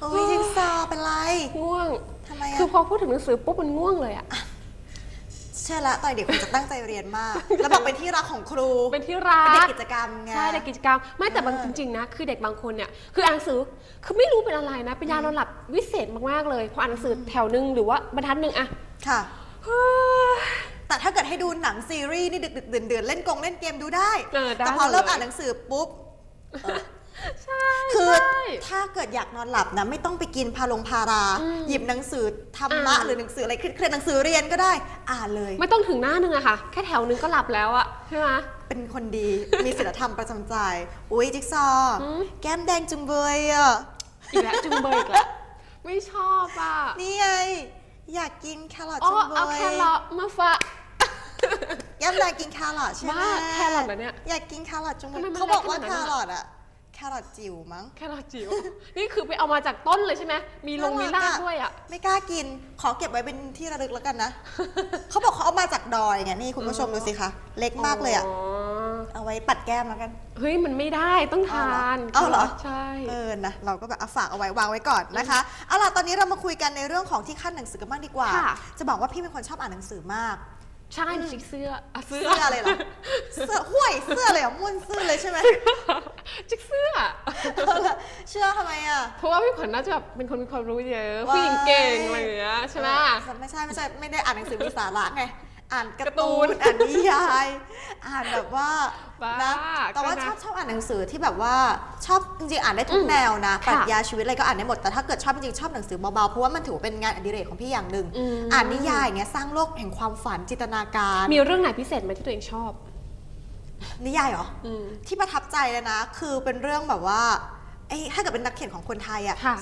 โอ้ยจิ๊กซอว์เป็นไรง่วง ทำไมคืออะพอพูดถึงหนังสือปุ๊บมันง่วงเลยอะเชื่อละตอนเด็กคุณจะตั้งใจเรียนมาก แล้วบอกเป็นที่รักของครูเป็นที่รัเป็นเด็กกกิจกรรมไง ใช่เด็กกิจกรรม ไม่แต่บางเออจริงๆนะ คือเด็กบางคนเนี่ย คืออ่านหนังสือ คือไม่รู้เป็นอะไรนะ เป็นยานอนหลับวิเศษมากๆเลย พออ่านหนังสือแถวหนึ่งหรือว่าบรรทัดหนึ่งอะค่ะแต่ถ้าเกิดให้ดูหนังซีรีส์นี่ดึกดึกๆเดือนเดือนๆเล่นกงเล่นเกมดูได้ เออได้แต่พอเริ่มเลย อ่านหนังสือปุ๊บใช่ คือใช่ ถ้าเกิดอยากนอนหลับนะไม่ต้องไปกินพาลงพารา อืมหยิบหนังสือธรรมะอ่านหรือหนังสืออะไรเครียดๆหนังสือเรียนก็ได้ อ่านเลย ไม่ต้องถึงหน้าหนึ่งอะค่ะ แค่แถวหนึ่งก็หลับแล้วอะใช่ไหม เป็นคนดี มีศีลธรรมประจำใจ อุ้ยจิ๊กซอว์อืม แก้มแดงจุงเบยอะ อีกแล้วจุงเบยอีกแล้วไม่ชอบอะนี่ไง อยากกินแครอทอ๋อจุงเบเอายแครอทมาฝาก แก้มแดงกินแครอทใช่ไหมบ้าแครอทเหรอเนี่ยอยากกินแครอทจุงเบทำไมยมันเขาบอกว่าเล็กแคขนาดนั้นรอะ อทอะแค รอทจิ๋วมั้ง แครอทจิ๋ว นี่คือไปเอามาจากต้นเลยใช่ไหมมีลงมีรากด้วยอะไม่กล้ากิน ขอเก็บไว้เป็นที่ระลึกแล้วกันนะ เขาบอกเขาเอามาจากดอยไงนี่คุณผู้ชมดูสิคะ เล็กมากเลยอะเอาไว้ปัดแก้มแล้วกัน เฮ้ยมันไม่ได้ต้องทานเอาเหรอ ใช่ เออ นะ เราก็แบบเอาฝากเอาไว้วางไว้ก่อนนะคะ เอาล่ะ ตอนนี้เรามาคุยกันในเรื่องของที่ขั้นหนังสือกันบ้างดีกว่าค่ะจะบอกว่าพี่เป็นคนชอบอ่านหนังสือมากใช่จิกเสื้ออะเสื้เสื้ออะไรเหรอเสื้อห้วยเสื้อเลยเหรอม่วนเสื้อเลยใช่ไหม จิกเสื้อ เอาล่ะเชื่อทำไมอะ เพราะว่าพี่ขวัญน่าจะแบบเป็นคนมีความรู้เยอะว้ายผู้หญิงเก่งอะไรอย่างเงี้ยใช่ไหมเออไม่ใช่ไม่ใช่ไม่ได้อ่านหนังสือมีสาระไงอ่านการ์การ์ตูตูนนอ่านนิยาย อ่านแบบว่าบ้านะแต่ว่าก็นะชอบชอบอ่านหนังสือที่แบบว่าชอบจริงๆอ่านได้ทุกอืมแนวนะปรัชค่ะญาชีวิตอะไรก็อ่านได้หมดแต่ถ้าเกิดชอบจริงๆชอบหนังสือเบาๆเพราะว่ามันถือว่าเป็นงานอดิเรกของพี่อย่างหนึ่งอืมอ่านนิยายอย่างเงี้ยสร้างโลกแห่งความฝันจินตนาการ มีเรื่องไหนพิเศษไหมที่ตัวเองชอบ นิยายเหรออืมที่ประทับใจเลยนะ คือเป็นเรื่องแบบว่าไอ้ ถ้าเกิดเป็นนักเขียนของคนไทยอะค่ะ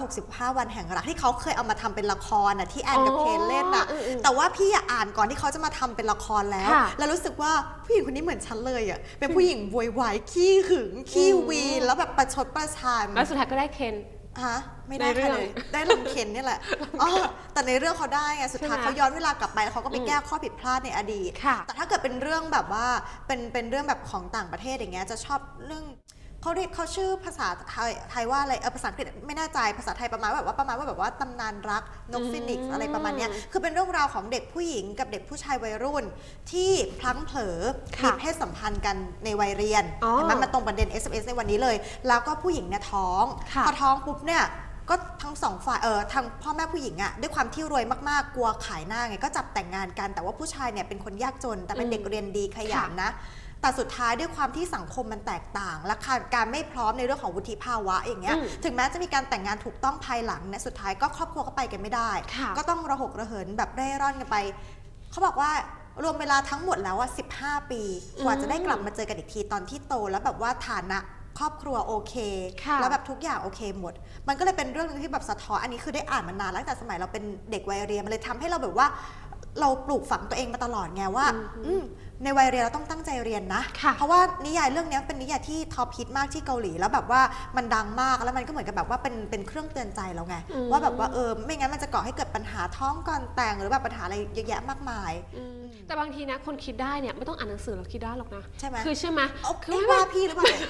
365 วันแห่งรักที่เขาเคยเอามาทำเป็นละครอะที่แอนกับอ๋อเคนเล่นอะอืมอืมแต่ว่าพี่อะอ่านก่อนที่เขาจะมาทำเป็นละครแล้วค่ะแล้วรู้สึกว่าผู้หญิงคนนี้เหมือนฉันเลยอะ เป็นผู้หญิงโวยวายขี้หึงขี้วีนแล้วแบบประชดประชันแล้วสุดท้ายก็ได้เคนฮะไม่ได้ในเรื่ค่ะองเลยได้ลำเคนนี่แหละอ๋อแต่ในเรื่องเขาได้ไงสุดท้ายใช่ไหมเขาย้อนเวลากลับไปแล้วเขาก็ไปอืมแก้ข้อผิดพลาดในอดีตค่ะแต่ถ้าเกิดเป็นเรื่องแบบว่าเป็นเป็นเรื่องแบบของต่างประเทศอย่างเงี้ยจะชอบเรื่อง เขาเรียกเขาชื่อภาษาไทยไทยว่าอะไรเออภาษาอังกฤษไม่แน่ใจภาษาไทยประมาณว่าแบบว่าประมาณว่าแบบว่าตำนานรักนกฟินิกซ์อะไรประมาณเนี้ยคือเป็นเรื่องราวของเด็กผู้หญิงกับเด็กผู้ชายวัยรุ่น ที่พลั้งเผลอมีค่ะเพศสัมพันธ์กันในวัยเรียนอ๋อเห็นไหมมันตรงประเด็น SMS ในวันนี้เลย แล้วก็ผู้หญิงเนี่ยท้องค่ะพอท้องปุ๊บเนี่ยก็ทั้งสองฝ่ายเออทางพ่อแม่ผู้หญิงอะด้วยความที่รวยมากๆกลัวขายหน้าไงก็จับแต่งงานกัน แต่ว่าผู้ชายเนี่ยเป็นคนยากจนแต่เป็นอืมเด็กเรียนดีขยันนะ แต่สุดท้ายด้วยความที่สังคมมันแตกต่าง และการไม่พร้อมในเรื่องของวุฒิภาวะอย่างเงี้ยอืมถึงแม้จะมีการแต่งงานถูกต้องภายหลังเนี่ยสุดท้ายก็ครอบครัวก็ไปกันไม่ได้ค่ะก็ต้องระหกระเหินแบบเร่ร่อนกันไป เขาบอกว่ารวมเวลาทั้งหมดแล้วว่า15 ปี กว่าจะได้กลับมาเจอกันอีกทีตอนที่โตแล้วแบบว่าฐานะครอบครัวโอเคค่ะแล้วแบบทุกอย่างโอเคหมด มันก็เลยเป็นเรื่องหนึงที่แบบสะท้อนอันนี้คือได้อ่านมานานแล้วตั้งแต่สมัยเราเป็นเด็กวัยเรียนมันเลยทำให้เราแบบว่า เราปลูกฝังตัวเองมาตลอดไงว่าอืมอืม ในวัยเรียนเราต้องตั้งใจเรียนนะค่ะเพราะว่านิยายเรื่องนี้เป็นนิยายที่ท็อปฮิตมากที่เกาหลี แล้วแบบว่ามันดังมากแล้วมันก็เหมือนกับแบบว่าเป็นเป็นเครื่องเตือนใจเราไงอืมว่าแบบว่าเออไม่งั้นมันจะก่อให้เกิดปัญหาท้องก่อนแต่งหรือแบบปัญหาอะไรเยอะแยะมากมายอืมแต่บางทีนะคนคิดได้เนี่ยไม่ต้องอ่านหนังสือเราคิดได้หรอกนะใช่ไหมคือใช่ไหมเอาคือไอ้ไม่ว่าพี่หรือเปล่าเนี่ย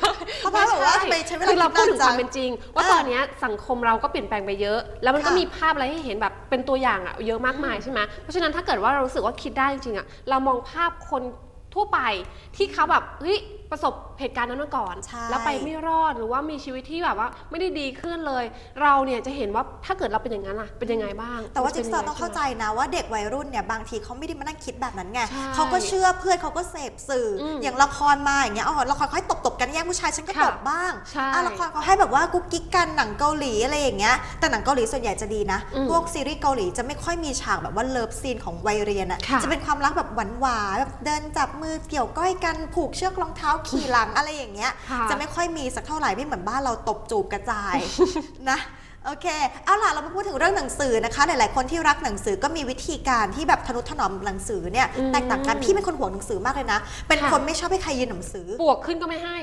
เพราะว่าแบบว่าทำไมใช้เวลาคือเราพูดถึงคิดนานจังความเป็นจริง ว่าอ่าตอนเนี้ยสังคมเราก็เปลี่ยนแปลงไปเยอะ แล้วมันก็ค่ะมีภาพอะไรให้เห็นแบบเป็นตัวอย่างอะเยอะมากมายใช่ไหมเพราะฉะนั้นถ้าเกิดว่าเรารู้สึกว่าคิดได้จริงๆอะเรามองภาพคน ทั่วไปที่เขาแบบเฮ้ยประสบเหตุการณ์นั้นมาก่อน ใช่ แล้วไปไม่รอดหรือว่ามีชีวิตที่แบบว่าไม่ได้ดีขึ้นเลย เราเนี่ยจะเห็นว่าถ้าเกิดเราเป็นอย่างนั้นล่ะเป็นยังไงบ้างแต่ว่าจะจิ๊ป็กนซอยัว์ไต้องเข้าใจนะว่าเด็กวัยรุ่นเนี่ยบางทีเขาไม่ได้มานั่งคิดแบบนั้นไงใช่ เขาก็เชื่อเพื่อนเขาก็เสพสื่ออมอย่างละครมาอย่างเงี้ยอ๋อละครเขาให้ตบตบๆกันแย่งผู้ชายฉันก็ค่ะตบบ้างใช่อะละครเขาให้แบบว่ากุ๊กกิ๊กกันหนังเกาหลีอะไรอย่างเงี้ยแต่หนังเกาหลีส่วนใหญ่จะดีนะอืมพวกซีรีส์เกาหลีจะไม่ค่อยมีฉากแบบว่าเลิฟซีนของวัยเรียนอะค่ะ จะเป็นความรักแบบหวานหวานๆแบบเดินจับมือเกี่ยวก้อยกันผูกเชือกรองเท้าขี่หลังอะไรอย่างเงี้ยค่ะจะไม่ค่อยมีสักเท่าไหร่ไม่เหมือนบ้านเราตบจูบกระจายนะโอเค เอาล่ะ เรามาพูดถึงเรื่องหนังสือนะคะ หลาย ๆ คนที่รักหนังสือก็มีวิธีการที่แบบทนุถนอมหนังสือเนี่ยอืมแตกต่างกันพี่เป็นคนห่วงหนังสือมากเลยนะ เป็นค่ะคนไม่ชอบให้ใครยืนหนังสือ ปวกขึ้นก็ไม่ให้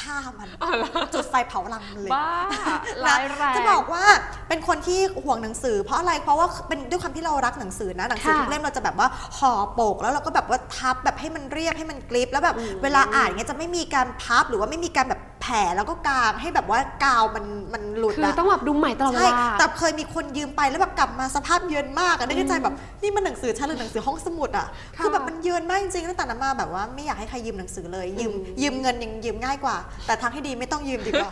ฆ่ามันอ๋อเหรอจุดไฟเผาลังมันเลยบ้านะร้ายแรงจะบอกว่าเป็นคนที่ห่วงหนังสือ เพราะอะไรเพราะว่าเป็นด้วยความที่เรารักหนังสือนะหนังสือค่ะทุกเล่มเราจะแบบว่าห่อโปก แล้วเราก็แบบว่าทับแบบให้มันเรียบให้มันกริบแล้วแบบอืมเวลาอ่านเงี้ยจะไม่มีการพับหรือว่าไม่มีการแบบ แผลแล้วก็กางให้แบบว่ากาวมันมันหลุดคืออะต้องแบบดูใหม่ตลอดเวใช่ลา แต่เคยมีคนยืมไปแล้วแบบกลับมาสภาพเยินมากอะนึกในใจแบบนี่มันหนังสือฉันหรือหนังสือห้องสมุดอะค่ะคือแบบมันเยินมากจริงๆตั้งแต่นั้นมาแบบว่าไม่อยากให้ใครยืมหนังสือเลย ยืมอืม ยืมเงินยังยืมง่ายกว่า แต่ทางที่ดีไม่ต้องยืมดีกว่า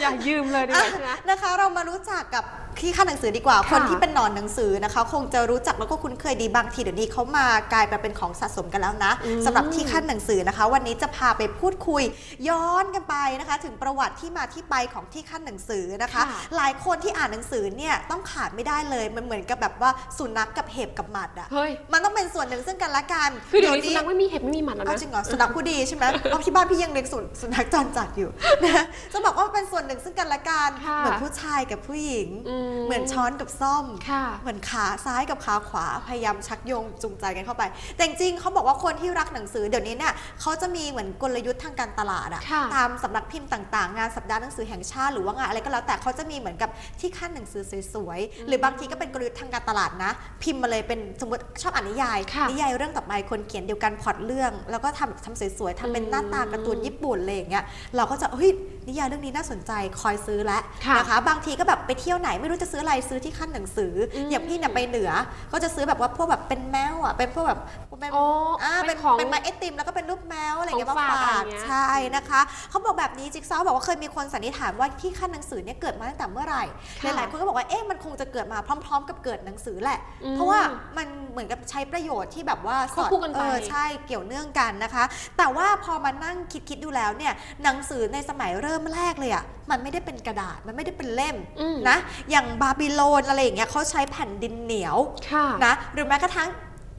อย่ายืมเลยดีกว่าใช่ไหมนะคะเรามารู้จักกับที่ขั้นหนังสือดีกว่า ค่ะคนที่เป็นหนอนหนังสือนะคะ คงจะรู้จักแล้วก็คุ้นเคยดีบางทีเดี๋ยวนี้เขามากลายมาเป็นของสะสมกันแล้วนะอืมสำหรับที่ขั้นหนังสือนะคะ วันนี้จะพาไปพูดคุยย้อนกันไปนะคะ ถึงประวัติที่มาที่ไปของที่ขั้นหนังสือนะคะค่ะหลายคนที่อ่านหนังสือเนี่ยต้องขาดไม่ได้เลยมันเหมือนกับแบบว่าสุนัขกับเห็บกับหมัดอะเฮ้ยมันต้องเป็นส่วนหนึ่งซึ่งกันและกันคือเดี๋ยวนี้สุนัขไม่มีเห็บไม่มีหมัดแล้วเอานะจริงเหรอสุนัขผู้ดีใช่ไหมเพราะที่บ้านพี่ยังเลี้ยงสุสุนัขจรจัดอยู่นะจะบอกว่ามันเป็นส่วนหนึ่งซึ่งกันและกันค่ะเหมือนผู้ชายกับผู้หญิงอืมเหมือนช้อนกับซ่อมค่ะเหมือนขาซ้ายกับขาขวาพยายามชักโยงจูงใจกันเข้าไป แต่จริงๆเขาบอกว่าคนที่รักหนังสือเดี๋ยวนี้เนี่ยเขาจะมีเหมือนกลยุทธ์ทางการตลาดอะค่ะตามสำนักพิมพ์ต่างๆ งานสัปดาห์หนังสือแห่งชาติหรือว่างานอะไรก็แล้วแต่เขาจะมีเหมือนกับที่ขั้นหนังสือสวยๆ หรือบางทีก็เป็นกลยุทธ์ทางการตลาดนะ พิมพ์มาเลยเป็นสมมติชอบอ่านนิยายค่ะนิยายเรื่องต่อไปคนเขียนเดียวกันพล็อตเรื่อง แล้วก็ทำทำสวยๆทำเป็นหน้าตาการ์ตูนญี่ปุ่นอะไรอย่างเงี้ยเราก็จะเฮ้ยนิยายเรื่องนี้น่าสนใจคอยซื้อแล้วค่ะนะคะ บางทีก็แบบไปเที่ยวไหนไม่รู้จะซื้ออะไรซื้อที่ขั้นหนังสืออมอย่างพี่เนี่ยไปเหนือ ก็จะซื้อแบบว่าพวกแบบเป็นแมวอะเป็นพวกแบบเป็นอ๋ออ่าเป็เป็นนของเป็นไม้ไอติมแล้วก็เป็นรูปแมวอะไรอย่างเงี้ยของมาฝากฝาอะไรกเงี้ยใช่นะคะเขาบอกแบบนี้จิ๊กซอว์บอกว่าเคยมีคนสันนิษฐานว่าที่ขั้นหนังสือเนี่ยเกิดมาตั้งแต่เมื่อไหร่ค่ะหลายๆคนก็บอกว่าเอ๊ะมันคงจะเกิดมาพร้อม ๆ กับเกิดหนังสือแหละอืมเพราะว่ามันเหมือนกับใช้ประโยชน์ที่แบบว่าสอดควบคู่กันไปเออใช่เกี่ยวเนื่องกันนะคะ แต่ว่าพอมานั่งคิดคิดๆดูแล้วเนี่ยหนังสือในสมัยเริ่มแรกเลยอะมันไม่ได้เป็นกระดาษมันไม่ได้เป็นเล่มอืมนะอย่างบาบิโลนอะไรอย่างเงี้ยเขาใช้แผ่นดินเหนียวค่ะนะหรือแม้กระทั่ง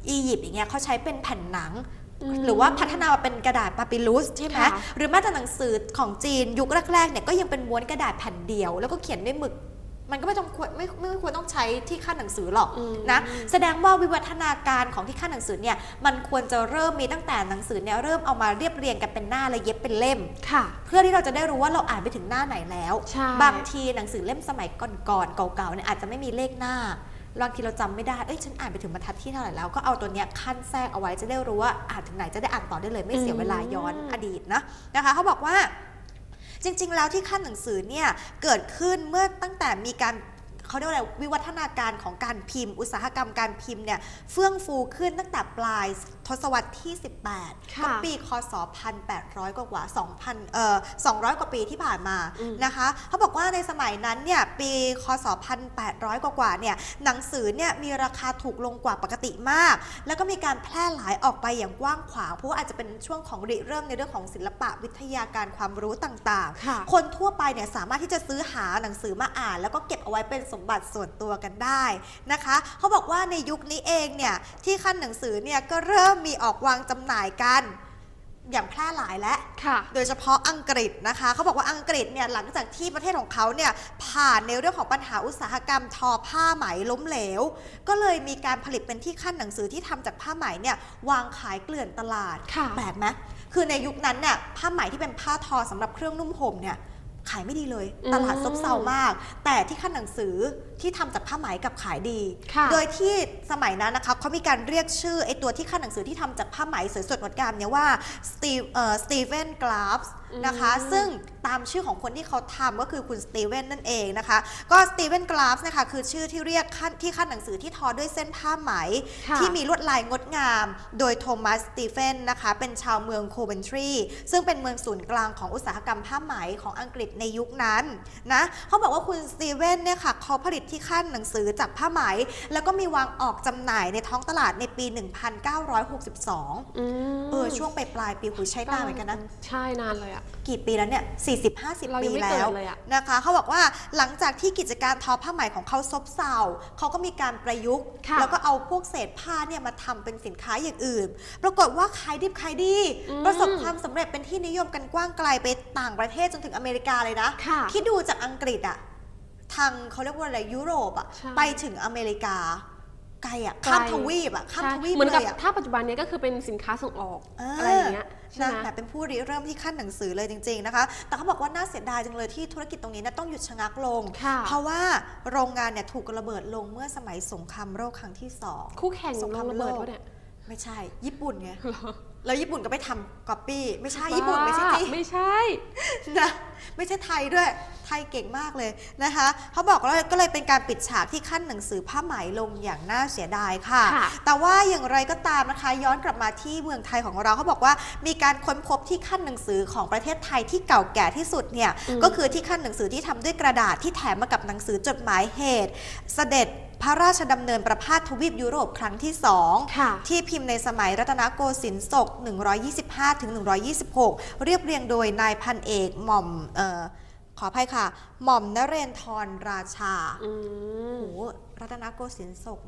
อียิปต์อย่างเงี้ยเขาใช้เป็นแผ่นหนังอืม หรือว่าพัฒนามาเป็นกระดาษปาปิลุสใช่ไหมค่ะหรือแม้แต่หนังสือของจีนยุคแรกๆเนี่ยก็ยังเป็นม้วนกระดาษแผ่นเดียว แล้วก็เขียนด้วยหมึกมันก็ไม่ต้องควรไม่ไม่ไม่ควรต้องใช้ที่ขั้นหนังสือหรอกอืมนะแสดงว่าวิวัฒนาการของที่ขั้นหนังสือเนี่ยมันควรจะเริ่มมีตั้งแต่หนังสือเนี่ยเริ่มเอามาเรียบเรียงกันเป็นหน้าแล้วเย็บเป็นเล่มค่ะ เพื่อที่เราจะได้รู้ว่าเราอ่านไปถึงหน้าไหนแล้วใช่บางทีหนังสือเล่มสมัยก่อนๆเก่าๆเนี่ยอาจจะไม่มีเลขหน้า บางทีเราจำไม่ได้ เอ้ย ฉันอ่านไปถึงบรรทัดที่เท่าไหร่แล้ว ก็เอาตัวเนี้ยขั้นแทรกเอาไว้จะได้รู้ว่าอ่านถึงไหนจะได้อ่านต่อได้เลยไม่เสียเวลาย้อนอดีตนะนะคะเขาบอกว่าจริง ๆ แล้วที่ขั้นหนังสือเนี่ยเกิดขึ้นเมื่อตั้งแต่มีการเขาเรียกว่าอะไรวิวัฒนาการของการพิมพ์ อุตสาหกรรมการพิมพ์เนี่ยเฟื่องฟูขึ้นตั้งแต่ปลาย ทศวรรษที่ 18ค่ะก็ปีคศ 1800 กว่ากว่า 2,000 เอ่อ 200 กว่าปีที่ผ่านมาอืมนะคะเขาบอกว่าในสมัยนั้นเนี่ยปีคศ 1800 กว่ากว่าเนี่ยหนังสือเนี่ยมีราคาถูกลงกว่าปกติมาก แล้วก็มีการแพร่หลายออกไปอย่างกว้างขวางเพราะว่าอาจจะเป็นช่วงของริเริ่มในเรื่องของศิลปะวิทยาการความรู้ต่างๆค่ะคนทั่วไปเนี่ยสามารถที่จะซื้อหาหนังสือมาอ่าน แล้วก็เก็บเอาไว้เป็นสมบัติส่วนตัวกันได้นะคะเขาบอกว่าในยุคนี้เองเนี่ยที่ขั้นหนังสือเนี่ยก็เริ่มมีออกวางจำหน่ายกันอย่างแพร่หลายและค่ะโดยเฉพาะอังกฤษนะคะ เขาบอกว่าอังกฤษเนี่ยหลังจากที่ประเทศของเขาเนี่ยผ่านในเรื่องของปัญหาอุตสาหกรรมทอผ้าไหมล้มเหลว ก็เลยมีการผลิตเป็นที่ขั้นหนังสือที่ทำจากผ้าไหมเนี่ยวางขายเกลื่อนตลาดค่ะแปลกไหมคือในยุคนั้นเนี่ยผ้าไหมที่เป็นผ้าทอสำหรับเครื่องนุ่มห่มเนี่ย ขายไม่ดีเลยอืมตลาดซบเซามาก แต่ที่ขั้นหนังสือที่ทำจากผ้าไหมกลับขายดีค่ะโดยที่สมัยนั้นนะคะเขามีการเรียกชื่อไอตัวที่ขั้นหนังสือที่ทำจากผ้าไหมสวยสดงดงามเนี่ยว่าสตีเอ่อสตีเวนกลาฟส์ นะคะอืมซึ่งตามชื่อของคนที่เขาทำก็คือคุณสตีเวนนั่นเองนะคะ ก็สตีเวนกลาฟส์นะคะคือชื่อที่เรียกขั้นที่ขั้นหนังสือที่ทอด้วยเส้นผ้าไหมค่ะที่มีลวดลายงดงาม โดยโทมัสสตีเฟนนะคะ เป็นชาวเมืองโคเวนทรีซึ่งเป็นเมืองศูนย์กลางของอุตสาหกรรมผ้าไหมของอังกฤษในยุคนั้นนะเขาบอกว่าคุณสตีเวนเนี่ยค่ะเขาผลิตที่ขั้นหนังสือจากผ้าไหม แล้วก็มีวางออกจำหน่ายในท้องตลาดในปี 1962อืมเออช่วงปลายปลายๆปีหูใช้นานเหมือนกันนะใช่นานเลยอะกี่ปีแล้วเนี่ย40-50เรายัปีงไม่แล้เกิวดเลยอะนะคะ เขาบอกว่าหลังจากที่กิจการทอผ้าไหมของเขาซบเซาเขาก็มีการประยุกต์ค่ะแล้วก็เอาพวกเศษผ้าเนี่ยมาทำเป็นสินค้าอย่างอื่น ปรากฏว่าขายดิบขายดีอืมประสบความสำเร็จเป็นที่นิยมกันกว้างไกลไปต่างประเทศจนถึงอเมริกาเลยนะค่ะคิดดูจากอังกฤษอะทางเขาเรียกว่าอะไรยุโรปอะใช่ไปถึงอเมริกา ไกลอะข้ามทวีปอะข้ามใช่ทวีปเหมือนเลกับยอะถ้าปัจจุบันเนี้ยก็คือเป็นสินค้าส่งออกเออออะไรอย่างเงี้ยใช่นะไหมแต่เป็นผู้ริเริ่มที่ขั้นหนังสือเลยจริง ๆนะคะ แต่เขาบอกว่าน่าเสียดายจังเลยที่ธุรกิจตรงนี้เนะต้องหยุดชะงักลงค่ะเพราะว่าโรงงานเนี่ยถูกระเบิดลงเมื่อสมัยสงครามโลกครั้งที่สองคู่แข่งสงลครางมระเบิดโลกวะเนี่ยไม่ใช่ ญี่ปุ่นไงเหรอ แล้วญี่ปุ่นก็ไปทำก๊อปปี้ไม่ใช่ญี่ปุ่นไม่ใช่จีนไม่ใช่นะไม่ใช่ไทยด้วยไทยเก่งมากเลยนะคะเขาบอกว่าก็เลยเป็นการปิดฉากที่ขั้นหนังสือผ้าไหมลงอย่างน่าเสียดายค่ะค่ะ แต่ว่าอย่างไรก็ตามนะคะย้อนกลับมาที่เมืองไทยของเราเขาบอกว่ามีการค้นพบที่ขั้นหนังสือของประเทศไทยที่เก่าแก่ที่สุดเนี่ยอืมก็คือที่ขั้นหนังสือที่ทำด้วยกระดาษที่แถมมากับหนังสือจดหมายเหตุ เสด็จ พระราชดำเนินประพาสทวีปยุโรปครั้งที่สองค่ะที่พิมพ์ในสมัยรัตนโกสินทร์ศก 125ถึง126 เรียบเรียงโดยนายพันเอกหม่อมเออขออภัยค่ะ หม่อมนเรนทรราชาอืโอ้มโหรัตนโกสินทร์ศก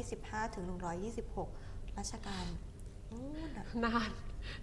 125 ถึง 126 รัชกาลนู่นน่ะนาน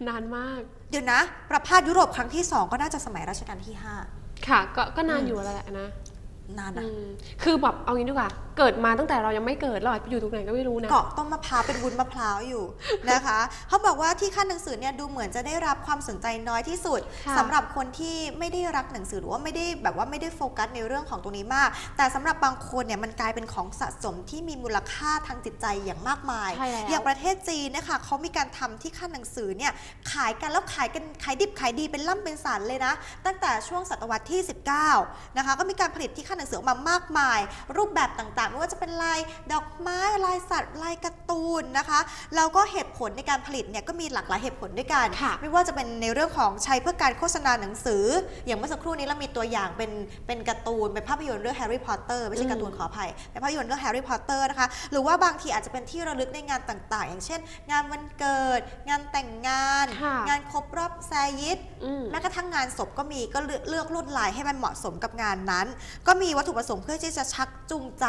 นานมาก เดี๋ยวนะ ประพาสยุโรปครั้งที่ 2 ก็น่าจะสมัยรัชกาลที่ค่ะ ก็ก็นานอืมอยู่แล้วแหละนะ5 นานนะอืมคือแบบเอางี้ดีกว่า เกิดมาตั้งแต่เรายังไม่เกิดเราอาจจะอยู่ตรงไหนก็ไม่รู้นะ เกาะต้นมะพร้าวเป็นวุ้นมะพร้าวอยู่นะคะเขาบอกว่าที่ขั้นหนังสือเนี่ยดูเหมือนจะได้รับความสนใจน้อยที่สุดค่ะสำหรับคนที่ไม่ได้รักหนังสือหรือว่าไม่ได้แบบว่าไม่ได้โฟกัสในเรื่องของตรงนี้มาก แต่สำหรับบางคนเนี่ยมันกลายเป็นของสะสมที่มีมูลค่าทางจิตใจอย่างมากมายใช่แล้วอย่างประเทศจีนเนะคะเขามีการทำที่ขั้นหนังสือเนี่ยขายกันแล้วขายกันขายดิบขายดีเป็นล่ำเป็นสันเลยนะ ตั้งแต่ช่วงศตวรรษที่ 19นะคะก็มีการผลิตที่ขั้นหนังสือออกมามากมาย รูปแบบต่างๆ ไม่ว่าจะเป็นลายดอกไม้ลายสัตว์ลายการ์ตูนนะคะแล้วก็เหตุผลในการผลิตเนี่ยก็มีหลากหลายเหตุผลด้วยกันค่ะไม่ว่าจะเป็นในเรื่องของใช้เพื่อการโฆษณาหนังสือ อย่างเมื่อสักครู่นี้เรามีตัวอย่างเป็นเป็นการ์ตูนเป็นภาพยนตร์เรื่องแฮร์รี่พอตเตอร์ไม่ใช่การ์ตูนขออภัยเป็นภาพยนตร์เรื่องแฮร์รี่พอตเตอร์นะคะหรือว่าบางทีอาจจะเป็นที่ระลึกในงานต่างๆ อย่างเช่น งานวันเกิด งานแต่งงานค่ะงานครบรอบแซยิดอืมแม้กระทั่งงานศพก็มีก็เลือกเลือกลวดลายให้มันเหมาะสมกับงานนั้น ก็มีวัตถุประสงค์เพื่อที่จะชักจูงใจ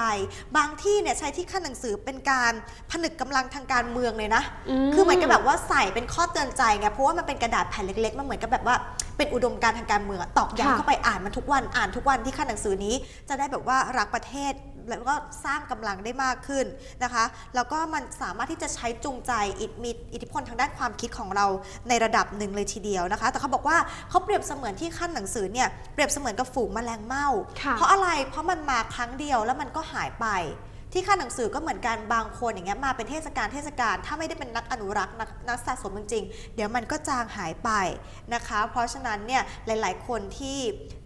บางที่เนี่ยใช้ที่ขั้นหนังสือเป็นการผนึกกำลังทางการเมืองเลยนะ คือเหมือนกับแบบว่าใส่เป็นข้อเตือนใจไงเพราะว่ามันเป็นกระดาษแผ่นเล็กๆมันเหมือนกับแบบว่าเป็นอุดมการณ์ทางการเมืองอะตอกค่ะย้ำเข้าไปอ่านมันทุกวันอ่านทุกวันที่ขั้นหนังสือนี้ จะได้แบบว่ารักประเทศ แล้วก็สร้างกำลังได้มากขึ้นนะคะ แล้วก็มันสามารถที่จะใช้จูงใจอิทมีอิทธิพลทางด้านความคิดของเราในระดับหนึ่งเลยทีเดียวนะคะ แต่เขาบอกว่าเขาเปรียบเสมือนที่ขั้นหนังสือเนี่ยเปรียบเสมือนกับฝูงแมลงเม่าค่ะเพราะอะไรเพราะมันมาครั้งเดียวแล้วมันก็หายไป ที่ค่าหนังสือก็เหมือนกันบางคนอย่างเงี้ยมาเป็นเทศกาลเทศกาลถ้าไม่ได้เป็นนักอนุรักษ์นักนักสะสมจริงๆ เดี๋ยวมันก็จางหายไปนะคะ เพราะฉะนั้นเนี่ยหลายๆ คนที่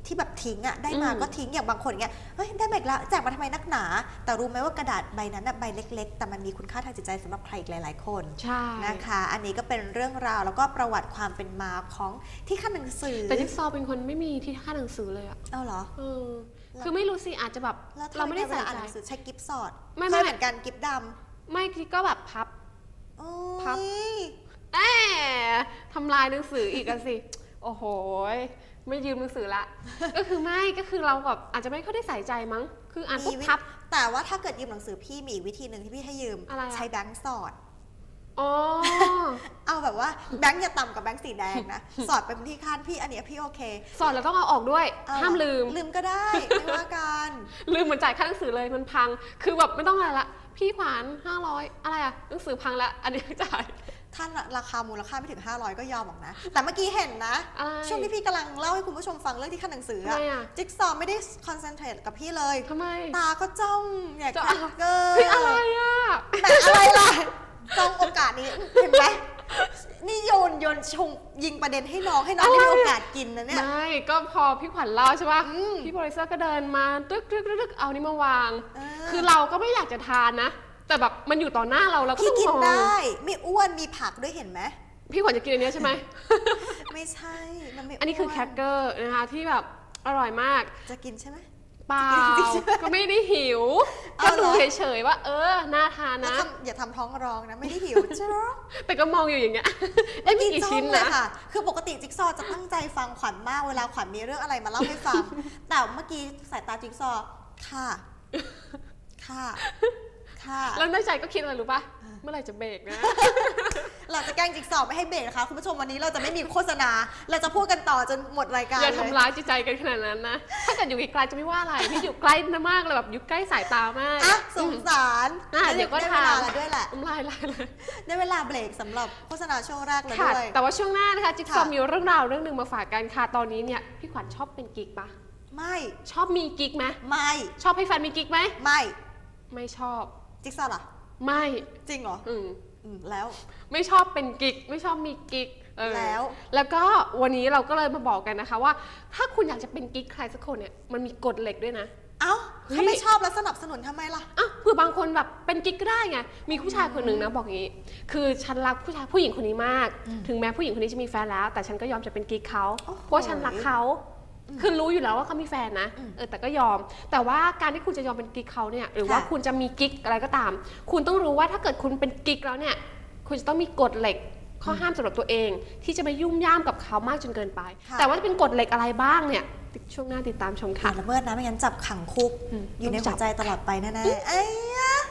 ที่แบบทิ้งอะได้มาอืมก็ทิ้งอย่างบางคนอย่างเงี้ยเฮ้ยได้มาอีกแล้วแจกมาทำไมนักหนา แต่รู้ไหมว่ากระดาษใบนั้นอะใบเล็ก ๆ แต่มันมีคุณค่าทางจิตใจสำหรับใครอีกหลาย ๆ คนใช่นะคะ อันนี้ก็เป็นเรื่องราวแล้วก็ประวัติความเป็นมาของที่ขั้นหนังสือแต่จิ๊กซอว์เป็นคนไม่มีที่ค่าหนังสือเลยอะเอาเหรอเออ คือไม่รู้สิอาจจะแบบแล้วเราไม่ได้ทำใส่วลอ่านใจหนังสือใช้กิฟต์สอดไม่เคไม่ยเหมือนกันกิฟต์ดำไม่ที่ก็แบบพับโอ้พับยแอบทำลายหนังสืออีกอะสิ โอ้โหยไม่ยืมหนังสือละ ก็คือไม่ก็คือเราแบบอาจจะไม่ค่อยได้ใส่ใจมั้ง คืออ่านปุ๊บมีวิพับ แต่ว่าถ้าเกิดยืมหนังสือพี่มีอีกวิธีหนึ่งที่พี่ให้ยืมอะไรอะใช้แบงค์สอด อ๋อ เอาแบบว่าแบงค์อย่าต่ำกว่าแบงค์สีแดงนะ สอดเป็นที่คาดพี่อันเนี้ยพี่โอเค สอนแล้วต้องเอาออกด้วย เอห้ามลืม ลืมก็ได้ไม่ว่ากัน ลืมเหมือนจ่ายค่าหนังสือเลยมันพัง คือแบบไม่ต้องอะไรละ พี่ขวาน500อะไรอะหนังสือพังละ อันนี้จ่ายถ้าราคามูลค่าไม่ถึง 500 ก็ยอมหรอกนะ แต่เมื่อกี้เห็นนะ อะไรช่วงที่พี่กำลังเล่าให้คุณผู้ชมฟังเรื่องที่ขั้นหนังสือทำไมอะ จิ๊กซอว์ไม่ได้คอนเซนเทรตกับพี่เลย ทำไม ตาก็จ้องเนี่ยจ้อง แครกเกอร์เฮ้ยอะไรอะ แต่อะไรล่ะ จ้องโอกาสนี้เห็นไหมนี่โยนโยนชงยิงประเด็นให้น้องให้น้องได้มีโอกาสกินนะเนี่ย ไม่ก็พอพี่ขวัญเล่าใช่ป่ะอืมพี่โปรดิวเซอร์ก็เดินมาตึ๊กตึ๊กตึ๊กตึ๊กเอานี่มาวาง เออ คือเราก็ไม่อยากจะทานนะ แต่แบบมันอยู่ต่อหน้าเราเราก็พี่ต้องกินมองได้ไม่อ้วนมีผักด้วยเห็นไหมพี่ขวัญจะกินอันเนี้ยใช่ไหม ไม่ใช่มันไม่อันนี้คือวแครกเกอร์นะคะที่แบบอร่อยมาก จะกินใช่ไหม เปล่าจริงๆก็ไม่ได้หิวเอาก็เหรดูอเฉยๆว่า เออน่าทานแล้วนะทำอย่าทำท้องร้องนะ ไม่ได้หิวจ้าแต่ก็มองอยู่อย่างเงี้ยเอ้ยมีกี่ชิ้นเลยนะค่ะ คือปกติจิ๊กซอว์จะตั้งใจฟังขวัญมากเวลาขวัญมีเรื่องอะไรมาเล่าให้ฟัง แต่เมื่อกี้สายตาจิ๊กซอว์ค่ะ ค่ะ ค่ะ แล้วในใจก็คิดอะไรรู้ป่ะ เมื่อไหร่จะเบรกนะ เราจะแกล้งจิ๊กซอว์ไม่ให้เบรกนะคะ คุณผู้ชมวันนี้เราจะไม่มีโฆษณา เราจะพูดกันต่อจนหมดรายการอย่าเลยทำร้ายจิตใจกันขนาดนั้นนะ ถ้าเกิดอยู่ไกลๆจะไม่ว่าอะไรพี่อยู่ใกล้นะมากเลยแบบอยู่ใกล้สายตามาก อะสงสารอะเดี๋ยวก็ได้เวลาทำ แล้วด้วยแหละน้ำลายไหลเลย ได้เวลาเบรกสำหรับโฆษณาช่วงแรกแล้วค่ะ ด้วย แต่ว่าช่วงหน้านะคะ จิ๊กซอว์ค่ะ มีเรื่องราวเรื่องหนึ่งมาฝากกันค่ะ ตอนนี้เนี่ยพี่ขวัญชอบเป็นกิ๊กปะไม่ชอบมีกิ๊กไหมไม่ชอบให้แฟนมีกิ๊กไหม ไม่ไม่ชอบ จิ๊กซอว์ล่ะ ไม่จริงเหรออืมอืมแล้ว ไม่ชอบเป็นกิ๊กไม่ชอบมีกิ๊กเออแล้ว แล้วก็วันนี้เราก็เลยมาบอกกันนะคะว่า ถ้าคุณอยากจะเป็นกิ๊กใครสักคนเนี่ยมันมีกฎเหล็กด้วยนะ เอ้าเฮ้ย ถ้าไม่ชอบแล้วสนับสนุนทำไมล่ะ อะเผื่อบางคนแบบเป็นกิ๊กก็ได้ไง มีผู้ชายคนหนึ่งนะบอกอย่างนี้ คือฉันรักผู้ชายผู้หญิงคนนี้มาก ถึงแม้ผู้หญิงคนนี้จะมีแฟนแล้ว แต่ฉันก็ยอมจะเป็นกิ๊กเขาโอ้โห เพราะฉันรักเขา คือรู้อยู่แล้วว่าเขามีแฟนนะเออแต่ก็ยอม แต่ว่าการที่คุณจะยอมเป็นกิ๊กเขาเนี่ยหรือว่าค่ะคุณจะมีกิ๊กอะไรก็ตาม คุณต้องรู้ว่าถ้าเกิดคุณเป็นกิ๊กแล้วเนี่ย คุณจะต้องมีกฎเหล็กข้อห้ามสำหรับตัวเอง ที่จะไม่ยุ่งย่ามกับเขามากจนเกินไปค่ะแต่ว่าจะเป็นกฎเหล็กอะไรบ้างเนี่ยช่วงหน้าติดตามชมอย่าค่ะละเมิดนะไม่งั้นจับขังคุกอืมอยู่ในต้องจัหับวใจตลอดไปแน่ๆไอ้ยะ